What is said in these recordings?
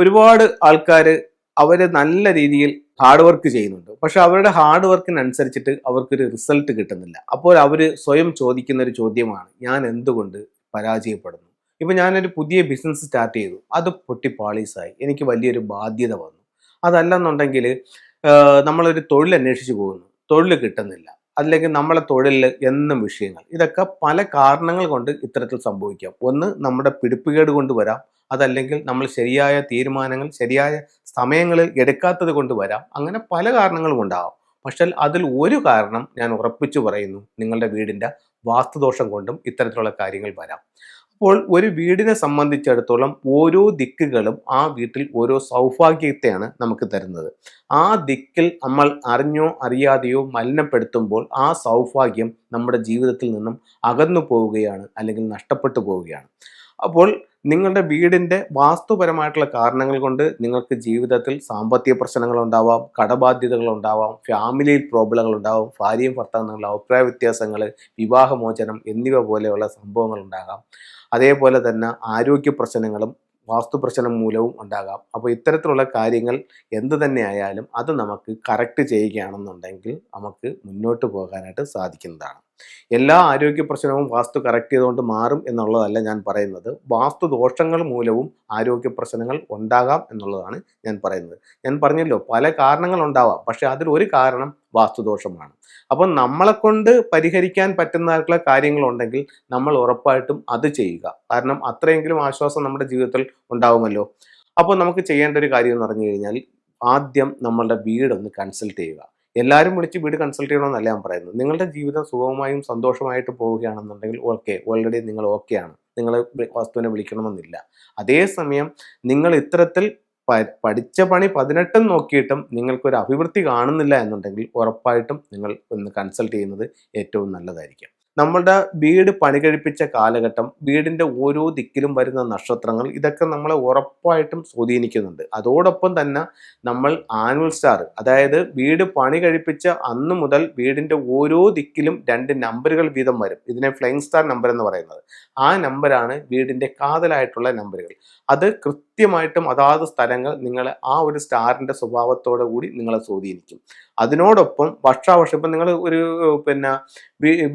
ഒരുപാട് ആൾക്കാർ അവർ നല്ല രീതിയിൽ ഹാർഡ് വർക്ക് ചെയ്യുന്നുണ്ട്. പക്ഷെ അവരുടെ ഹാർഡ് വർക്കിനനുസരിച്ചിട്ട് അവർക്കൊരു റിസൾട്ട് കിട്ടുന്നില്ല. അപ്പോൾ അവർ സ്വയം ചോദിക്കുന്ന ഒരു ചോദ്യമാണ് ഞാൻ എന്തുകൊണ്ട് പരാജയപ്പെടുന്നു? ഇപ്പം ഞാനൊരു പുതിയ ബിസിനസ് സ്റ്റാർട്ട് ചെയ്തു. അത് പൊട്ടി പാളീസായി എനിക്ക് വലിയൊരു ബാധ്യത വന്നു. അതല്ലെന്നുണ്ടെങ്കിൽ നമ്മളൊരു തൊഴിൽ അന്വേഷിച്ച് പോകുന്നു. തൊഴിൽ കിട്ടുന്നില്ല. അല്ലെങ്കിൽ നമ്മളെ തൊഴിലിൽ എന്നും വിഷയങ്ങൾ. ഇതൊക്കെ പല കാരണങ്ങൾ കൊണ്ട് ഇത്തരത്തിൽ സംഭവിക്കാം. ഒന്ന് നമ്മുടെ പിടിപ്പുകേട് കൊണ്ട് വരാം. അതല്ലെങ്കിൽ നമ്മൾ ശരിയായ തീരുമാനങ്ങൾ ശരിയായ സമയങ്ങളിൽ എടുക്കാത്തത് കൊണ്ട് വരാം. അങ്ങനെ പല കാരണങ്ങളും ഉണ്ടാവാം പക്ഷേ അതിൽ ഒരു കാരണം ഞാൻ ഉറപ്പിച്ചു പറയുന്നു. നിങ്ങളുടെ വീടിന്റെ വാസ്തുദോഷം കൊണ്ടും ഇത്തരത്തിലുള്ള കാര്യങ്ങൾ വരാം. അപ്പോൾ ഒരു വീടിനെ സംബന്ധിച്ചിടത്തോളം ഓരോ ദിക്കുകളും ആ വീട്ടിൽ ഓരോ സൗഭാഗ്യത്തെയാണ് നമുക്ക് തരുന്നത്. ആ ദിക്കിൽ നമ്മൾ അറിഞ്ഞോ അറിയാതെയോ മലിനപ്പെടുത്തുമ്പോൾ ആ സൗഭാഗ്യം നമ്മുടെ ജീവിതത്തിൽ നിന്നും അകന്നു പോവുകയാണ് അല്ലെങ്കിൽ നഷ്ടപ്പെട്ടു പോവുകയാണ്. അപ്പോൾ നിങ്ങളുടെ വീടിന്റെ വാസ്തുപരമായിട്ടുള്ള കാരണങ്ങൾ കൊണ്ട് നിങ്ങൾക്ക് ജീവിതത്തിൽ സാമ്പത്തിക പ്രശ്നങ്ങൾ ഉണ്ടാവാം കടബാധ്യതകൾ ഉണ്ടാവാം ഫാമിലിയിൽ പ്രോബ്ലങ്ങൾ ഉണ്ടാവാം ഭാര്യയും ഭർത്താവും അഭിപ്രായ വ്യത്യാസങ്ങൾ വിവാഹമോചനം എന്നിവ പോലെയുള്ള സംഭവങ്ങൾ ഉണ്ടാകാം. അതേപോലെ തന്നെ ആരോഗ്യ പ്രശ്നങ്ങളും വാസ്തു പ്രശ്നം മൂലവും ഉണ്ടാകാം. അപ്പോൾ ഇത്തരത്തിലുള്ള കാര്യങ്ങൾ എന്ത് തന്നെ ആയാലും അത് നമുക്ക് കറക്റ്റ് ചെയ്യുകയാണെന്നുണ്ടെങ്കിൽ നമുക്ക് മുന്നോട്ട് പോകാനായിട്ട് സാധിക്കുന്നതാണ്. എല്ലാ ആരോഗ്യ പ്രശ്നവും വാസ്തു കറക്റ്റ് ചെയ്തുകൊണ്ട് മാറും എന്നുള്ളതല്ല ഞാൻ പറയുന്നത്. വാസ്തു ദോഷങ്ങൾ മൂലവും ആരോഗ്യ പ്രശ്നങ്ങൾ ഉണ്ടാകാം എന്നുള്ളതാണ് ഞാൻ പറയുന്നത്. ഞാൻ പറഞ്ഞല്ലോ പല കാരണങ്ങൾ ഉണ്ടാവാം. പക്ഷെ അതിൽ ഒരു കാരണം വാസ്തുദോഷമാണ്. അപ്പം നമ്മളെ കൊണ്ട് പരിഹരിക്കാൻ പറ്റുന്നതായിട്ടുള്ള കാര്യങ്ങളുണ്ടെങ്കിൽ നമ്മൾ ഉറപ്പായിട്ടും അത് ചെയ്യുക. കാരണം അത്രയെങ്കിലും ആശ്വാസം നമ്മുടെ ജീവിതത്തിൽ ഉണ്ടാവുമല്ലോ. അപ്പോൾ നമുക്ക് ചെയ്യേണ്ട ഒരു കാര്യം എന്ന് പറഞ്ഞു കഴിഞ്ഞാൽ ആദ്യം നമ്മളുടെ വീടൊന്ന് കൺസൾട്ട് ചെയ്യുക. എല്ലാവരും വിളിച്ച് വീട് കൺസൾട്ട് ചെയ്യണമെന്നല്ല ഞാൻ പറയുന്നത്. നിങ്ങളുടെ ജീവിതം സുഖമായും സന്തോഷമായിട്ട് പോവുകയാണെന്നുണ്ടെങ്കിൽ ഓക്കെ ഓൾറെഡി നിങ്ങൾ ഓക്കെയാണ് നിങ്ങൾ വസ്തുവിനെ വിളിക്കണമെന്നില്ല. അതേസമയം നിങ്ങൾ ഇത്തരത്തിൽ പഠിച്ച പണി പതിനെട്ടും നോക്കിയിട്ടും നിങ്ങൾക്കൊരു അഭിവൃദ്ധി കാണുന്നില്ല എന്നുണ്ടെങ്കിൽ ഉറപ്പായിട്ടും നിങ്ങൾ ഒന്ന് കൺസൾട്ട് ചെയ്യുന്നത് ഏറ്റവും നല്ലതായിരിക്കും. നമ്മളുടെ വീട് പണി കഴിപ്പിച്ച കാലഘട്ടം വീടിന്റെ ഓരോ ദിക്കിലും വരുന്ന നക്ഷത്രങ്ങൾ ഇതൊക്കെ നമ്മളെ ഉറപ്പായിട്ടും സ്വാധീനിക്കുന്നുണ്ട്. അതോടൊപ്പം തന്നെ നമ്മൾ ആനുവൽ സ്റ്റാർ അതായത് വീട് പണി കഴിപ്പിച്ച അന്ന് മുതൽ വീടിന്റെ ഓരോ ദിക്കിലും രണ്ട് നമ്പറുകൾ വീതം വരും. ഇതിനെ ഫ്ലൈങ് സ്റ്റാർ നമ്പർ എന്ന് പറയുന്നത്. ആ നമ്പറാണ് വീടിന്റെ കാതലായിട്ടുള്ള നമ്പറുകൾ അത് കൃത്യമായിട്ടും അതാത് സ്ഥലങ്ങൾ നിങ്ങളെ ആ ഒരു സ്റ്റാറിന്റെ സ്വഭാവത്തോടു കൂടി നിങ്ങളെ സ്വാധീനിക്കും. അതിനോടൊപ്പം വർഷാവർഷം ഇപ്പം നിങ്ങൾ ഒരു പിന്നെ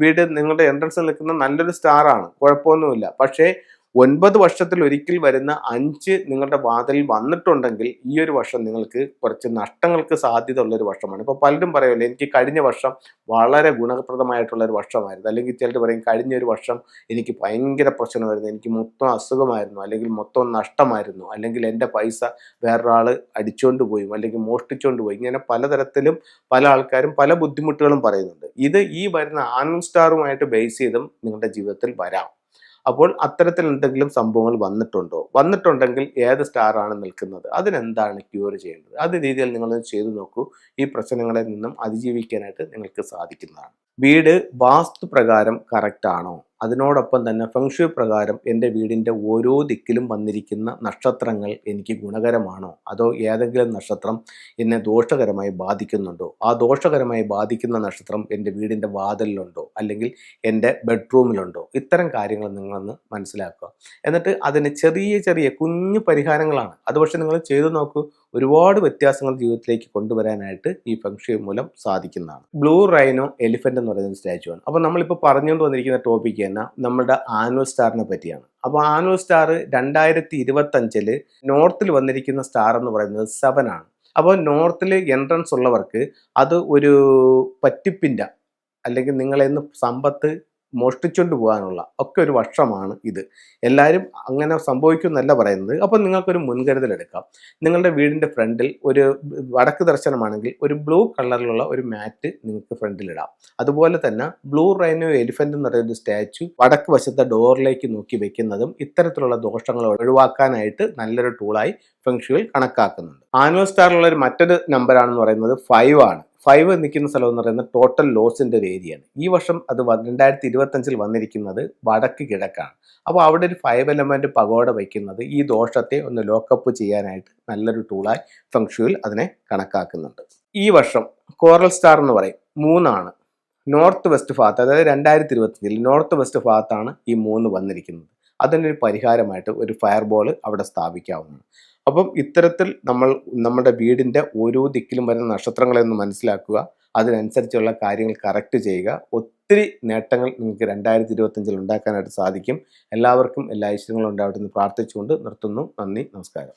വീട് നിങ്ങളുടെ എൻട്രൻസിൽ നിൽക്കുന്ന നല്ലൊരു സ്റ്റാറാണ്. കുഴപ്പമൊന്നുമില്ല. പക്ഷേ ഒൻപത് വർഷത്തിൽ ഒരിക്കൽ വരുന്ന അഞ്ച് നിങ്ങളുടെ വാതിലിൽ വന്നിട്ടുണ്ടെങ്കിൽ ഈ ഒരു വർഷം നിങ്ങൾക്ക് കുറച്ച് നഷ്ടങ്ങൾക്ക് സാധ്യത ഉള്ള ഒരു വർഷമാണ്. ഇപ്പോൾ പലരും പറയുമല്ലോ എനിക്ക് കഴിഞ്ഞ വർഷം വളരെ ഗുണപ്രദമായിട്ടുള്ള ഒരു വർഷമായിരുന്നു. അല്ലെങ്കിൽ ചിലർ പറയും കഴിഞ്ഞ ഒരു വർഷം എനിക്ക് ഭയങ്കര പ്രശ്നമായിരുന്നു. എനിക്ക് മൊത്തം അസുഖമായിരുന്നു. അല്ലെങ്കിൽ മൊത്തം നഷ്ടമായിരുന്നു. അല്ലെങ്കിൽ എന്റെ പൈസ വേറൊരാൾ അടിച്ചുകൊണ്ട് പോയി. അല്ലെങ്കിൽ മോഷ്ടിച്ചുകൊണ്ട് പോയി. ഇങ്ങനെ പലതരത്തിലും പല ആൾക്കാരും പല ബുദ്ധിമുട്ടുകളും പറയുന്നുണ്ട്. ഇത് ഈ വരുന്ന ആനൽ സ്റ്റാറുമായിട്ട് ബേസ് ചെയ്തും നിങ്ങളുടെ ജീവിതത്തിൽ വരാം. അപ്പോൾ അത്തരത്തിൽ എന്തെങ്കിലും സംഭവങ്ങൾ വന്നിട്ടുണ്ടോ? വന്നിട്ടുണ്ടെങ്കിൽ ഏത് സ്റ്റാറാണ് നിൽക്കുന്നത്? അതിനെന്താണ് ക്യൂർ ചെയ്യേണ്ടത്? അത് രീതിയിൽ നിങ്ങൾ ചെയ്തു നോക്കൂ. ഈ പ്രശ്നങ്ങളിൽ നിന്നും അതിജീവിക്കാനായിട്ട് നിങ്ങൾക്ക് സാധിക്കുന്നതാണ്. വീട് വാസ്തു പ്രകാരം കറക്റ്റ് ആണോ? അതിനോടൊപ്പം തന്നെ ഫെങ്ഷു പ്രകാരം എന്റെ വീടിന്റെ ഓരോ ദിക്കിലും വന്നിരിക്കുന്ന നക്ഷത്രങ്ങൾ എനിക്ക് ഗുണകരമാണോ? അതോ ഏതെങ്കിലും നക്ഷത്രം എന്നെ ദോഷകരമായി ബാധിക്കുന്നുണ്ടോ? ആ ദോഷകരമായി ബാധിക്കുന്ന നക്ഷത്രം എന്റെ വീടിന്റെ വാതിലിലുണ്ടോ? അല്ലെങ്കിൽ എന്റെ ബെഡ്റൂമിലുണ്ടോ ഇത്തരം കാര്യങ്ങൾ നിങ്ങളൊന്ന് മനസ്സിലാക്കുക. എന്നിട്ട് അതിന് ചെറിയ ചെറിയ കുഞ്ഞു പരിഹാരങ്ങളാണ്. അത് പക്ഷേ നിങ്ങൾ ചെയ്തു നോക്കൂ. ഒരുപാട് വ്യത്യാസങ്ങൾ ജീവിതത്തിലേക്ക് കൊണ്ടുവരാനായിട്ട് ഈ ഫംഗ്ഷൻ മൂലം സാധിക്കുന്നതാണ്. ബ്ലൂ റൈനോ എലിഫന്റ് എന്ന് പറയുന്ന സ്റ്റാച്ചു ആണ്. അപ്പോൾ നമ്മളിപ്പോൾ പറഞ്ഞുകൊണ്ട് വന്നിരിക്കുന്ന ടോപ്പിക്ക് തന്നെ നമ്മുടെ ആനുവൽ സ്റ്റാറിനെ പറ്റിയാണ്. അപ്പോൾ ആനുവൽ സ്റ്റാർ രണ്ടായിരത്തി ഇരുപത്തഞ്ചിൽ നോർത്തിൽ വന്നിരിക്കുന്ന സ്റ്റാർ എന്ന് പറയുന്നത് സെവൻ ആണ്. അപ്പോൾ നോർത്തിൽ എൻട്രൻസ് ഉള്ളവർക്ക് അത് ഒരു പറ്റിപ്പിന്റെ അല്ലെങ്കിൽ നിങ്ങളെ നിന്ന് സമ്പത്ത് മോഷ്ടിച്ചുകൊണ്ട് പോകാനുള്ള ഒക്കെ ഒരു വർഷമാണ് ഇത്. എല്ലാവരും അങ്ങനെ സംഭവിക്കുമെന്നല്ല പറയുന്നത്. അപ്പോൾ നിങ്ങൾക്കൊരു മുൻകരുതൽ എടുക്കാം. നിങ്ങളുടെ വീടിന്റെ ഫ്രണ്ടിൽ ഒരു വടക്ക് ദർശനമാണെങ്കിൽ ഒരു ബ്ലൂ കളറിലുള്ള ഒരു മാറ്റ് നിങ്ങൾക്ക് ഫ്രണ്ടിലിടാം അതുപോലെ തന്നെ ബ്ലൂ റൈനോ എലിഫന്റ് എന്ന് പറയുന്ന സ്റ്റാച്ചു വടക്ക് വശത്തെ ഡോറിലേക്ക് നോക്കി വെക്കുന്നതും ഇത്തരത്തിലുള്ള ദോഷങ്ങൾ ഒഴിവാക്കാനായിട്ട് നല്ലൊരു ടൂളായി ഫെങ്ഷുവിൽ കണക്കാക്കുന്നുണ്ട്. ആനുവൽ സ്റ്റാറിലുള്ള ഒരു മറ്റൊരു നമ്പറാണെന്ന് പറയുന്നത് ഫൈവ് ആണ്. ഫൈവ് നിൽക്കുന്ന സ്ഥലം എന്ന് പറയുന്നത് ടോട്ടൽ ലോസിന്റെ ഒരു ഏരിയയാണ് ഈ വർഷം അത് രണ്ടായിരത്തി ഇരുപത്തഞ്ചിൽ വന്നിരിക്കുന്നത് വടക്ക് കിഴക്കാണ്. അപ്പോൾ അവിടെ ഒരു ഫൈവ് എലമെന്റ് പകോട വയ്ക്കുന്നത് ഈ ദോഷത്തെ ഒന്ന് ലോക്കപ്പ് ചെയ്യാനായിട്ട് നല്ലൊരു ടൂളായി ഫംഗ്ഷുവിൽ അതിനെ കണക്കാക്കുന്നുണ്ട്. ഈ വർഷം കോറൽ സ്റ്റാർ എന്ന് പറയും. മൂന്നാണ്. നോർത്ത് വെസ്റ്റ് ഭാഗത്ത് അതായത് രണ്ടായിരത്തി ഇരുപത്തഞ്ചിൽ നോർത്ത് വെസ്റ്റ് ഭാഗത്താണ് ഈ മൂന്ന് വന്നിരിക്കുന്നത്. അതിനൊരു പരിഹാരമായിട്ട് ഒരു ഫയർ അവിടെ സ്ഥാപിക്കാവുന്നതാണ്. അപ്പം ഇത്തരത്തിൽ നമ്മൾ നമ്മുടെ വീടിന്റെ ഓരോ ദിക്കിലും വരുന്ന നക്ഷത്രങ്ങളെ ഒന്ന് മനസ്സിലാക്കുക. അതിനനുസരിച്ചുള്ള കാര്യങ്ങൾ കറക്റ്റ് ചെയ്യുക. ഒത്തിരി നേട്ടങ്ങൾ നിങ്ങൾക്ക് രണ്ടായിരത്തി ഇരുപത്തഞ്ചിൽ ഉണ്ടാക്കാനായിട്ട് സാധിക്കും. എല്ലാവർക്കും എല്ലാ ഐശ്വര്യങ്ങളും ഉണ്ടാവട്ടെ എന്ന് പ്രാർത്ഥിച്ചുകൊണ്ട് നിർത്തുന്നു. നന്ദി നമസ്കാരം.